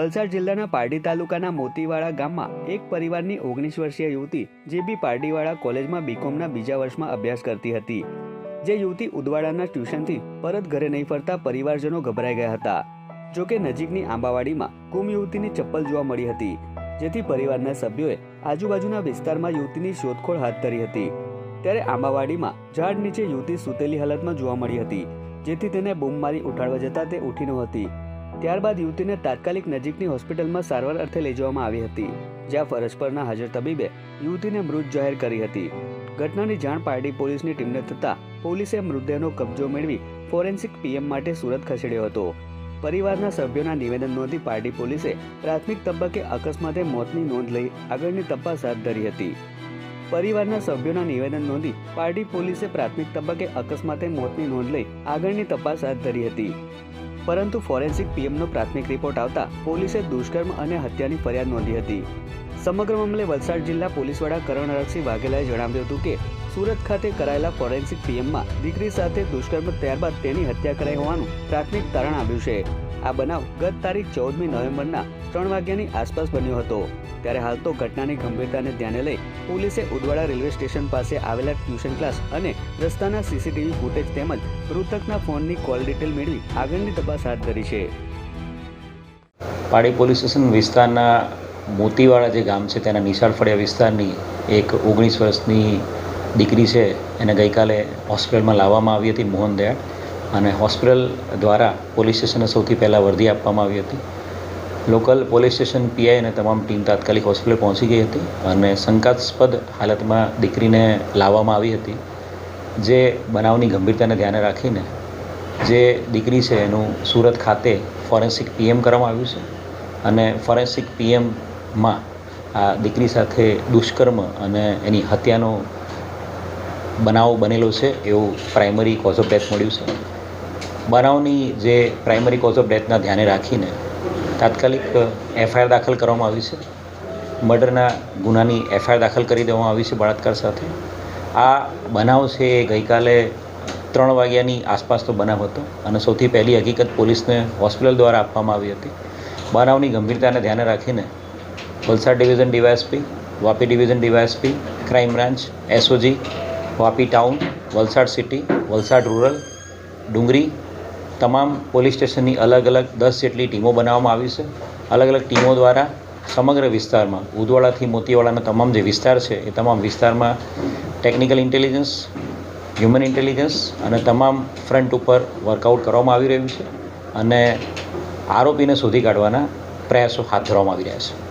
વલસાડ જિલ્લાના પારડી તાલુકાના મોતીવાડા ગામમાં એક પરિવારની ઓગણીસ વર્ષીય યુવતી, જે બી પારડીવાડા કોલેજમાં બીકોમના બીજા વર્ષમાં અભ્યાસ કરતી હતી. જે યુવતી ઉદવાડાના ટ્યુશનથી પરત ઘરે નહીં ફરતા પરિવારજનો ગભરાઈ ગયા હતા. જોકે નજીકની આંબાવાડીમાં ગુમ યુવતીની ચપ્પલ જોવા મળી હતી, જેથી પરિવારના સભ્યોએ આજુબાજુના વિસ્તારમાં યુવતીની શોધખોળ હાથ ધરી હતી. ત્યારે આંબાવાડીમાં ઝાડ નીચે યુવતી સૂતેલી હાલતમાં જોવા મળી હતી, જેથી તેને બૂમ મારી ઉઠાડવા જતા તે ઉઠી નહોતી ત્યારબાદ યુવતીને તાત્કાલિક નજીકની હોસ્પિટલમાં સારવાર અર્થે લઈ જવામાં આવી હતી, જ્યાં ફરજ પરના હાજર તબીબે યુવતીને મૃત જાહેર કરી હતી. ઘટનાની જાણ પાર્ટી પોલીસની ટીમને થતાં પોલીસે મૃતદેહનો કબજો મેળવી ફોરેન્સિક પીએમ માટે સુરત ખસેડ્યો હતો. પરિવારના સભ્યોના નિવેદન નોંધી પાર્ટી પોલીસે પ્રાથમિક તબક્કે અકસ્માતે મોતની નોંધ લઈ આગળની તપાસ હાથ ધરી હતી. પરિવારના સભ્યોના નિવેદન નોંધી પાર્ટી પોલીસે પ્રાથમિક તબક્કે અકસ્માતે મોતની નોંધ લઈ આગળની તપાસ હાથ ધરી હતી. પરંતુ ફોરેન્સિક પીએમનો પ્રાથમિક રિપોર્ટ આવતા પોલીસે દુષ્કર્મ અને હત્યાની ફરિયાદ નોંધી હતી. સમગ્ર મામલે વલસાડ જિલ્લા પોલીસ વડા કરણ અરગસિંહ વાઘેલાએ જણાવ્યું હતું કે, સુરત ખાતે કરાયેલા ફોરેન્સિક પીએમમાં દીકરી સાથે દુષ્કર્મ ત્યારબાદ તેની હત્યા કરાઈ હોવાનું પ્રાથમિક તારણ આવ્યું છે. આ બનાવ ગત તારીખ ચૌદમી નવેમ્બરના ત્રણ વાગ્યાની આસપાસ બન્યો હતો. ત્યારે હાલ તો ઘટનાની ગંભીરતાને ધ્યાને લઈ પોલીસે ઉદવાડા રેલવે સ્ટેશન પાસે આવેલા ટ્યુશન ક્લાસ અને રસ્તાના સીસીટીવી ફૂટેજ તેમજ મૃતકના ફોનની કોલ ડિટેલ મેળવી આગળની તપાસ હાથ ધરી છે. પાડી પોલીસ સ્ટેશન વિસ્તારના મોતીવાડા જે ગામ છે, તેના નિશાળ ફળિયા વિસ્તારની એક ઓગણીસ વર્ષની દીકરી છે. એને ગઈકાલે હોસ્પિટલમાં લાવવામાં આવી હતી મોહન દયાળ અને હોસ્પિટલ દ્વારા પોલીસ સ્ટેશને સૌથી પહેલાં વર્દી આપવામાં આવી હતી. લોકલ પોલીસ સ્ટેશન પીઆઈ અને તમામ ટીમ તાત્કાલિક હોસ્પિટલ પહોંચી ગઈ હતી અને શંકાસ્પદ હાલતમાં દીકરીને લાવવામાં આવી હતી. જે બનાવની ગંભીરતાને ધ્યાને રાખીને જે દીકરી છે એનું સુરત ખાતે ફોરેન્સિક પીએમ કરવામાં આવ્યું છે અને ફોરેન્સિક પીએમમાં આ દીકરી સાથે દુષ્કર્મ અને એની હત્યાનો બનાવ બનેલો છે એવું પ્રાઇમરી કોઝ ઓફ ડેથ મળ્યું છે. બનાવની જે પ્રાઇમરી કોઝ ઓફ ડેથના ધ્યાને રાખીને તાત્કાલિક એફઆઈઆર દાખલ કરવામાં આવી છે. મર્ડરના ગુનાની એફઆઈઆર દાખલ કરી દેવામાં આવી છે બળાત્કાર સાથે. આ બનાવ છે એ ગઈકાલે ત્રણ વાગ્યાની આસપાસનો બનાવ હતો અને સૌથી પહેલી હકીકત પોલીસને હોસ્પિટલ દ્વારા આપવામાં આવી હતી. બનાવની ગંભીરતાને ધ્યાને રાખીને Valsad division DYSP, Vapi division DYSP, crime branch, SOG, Vapi town, Valsad city, Valsad rural, Dungri તમામ પોલીસ સ્ટેશનની અલગ અલગ દસ જેટલી ટીમો બનાવવામાં આવી છે. અલગ અલગ ટીમો દ્વારા સમગ્ર વિસ્તારમાં, ઉદવાડાથી મોતીવાડાના તમામ જે વિસ્તાર છે, એ તમામ વિસ્તારમાં ટેકનિકલ ઇન્ટેલિજન્સ હ્યુમન ઇન્ટેલિજન્સ અને તમામ ફ્રન્ટ ઉપર વર્કઆઉટ કરવામાં આવી રહ્યું છે અને આરોપીને શોધી કાઢવાના પ્રયાસો હાથ ધરવામાં આવી રહ્યા છે.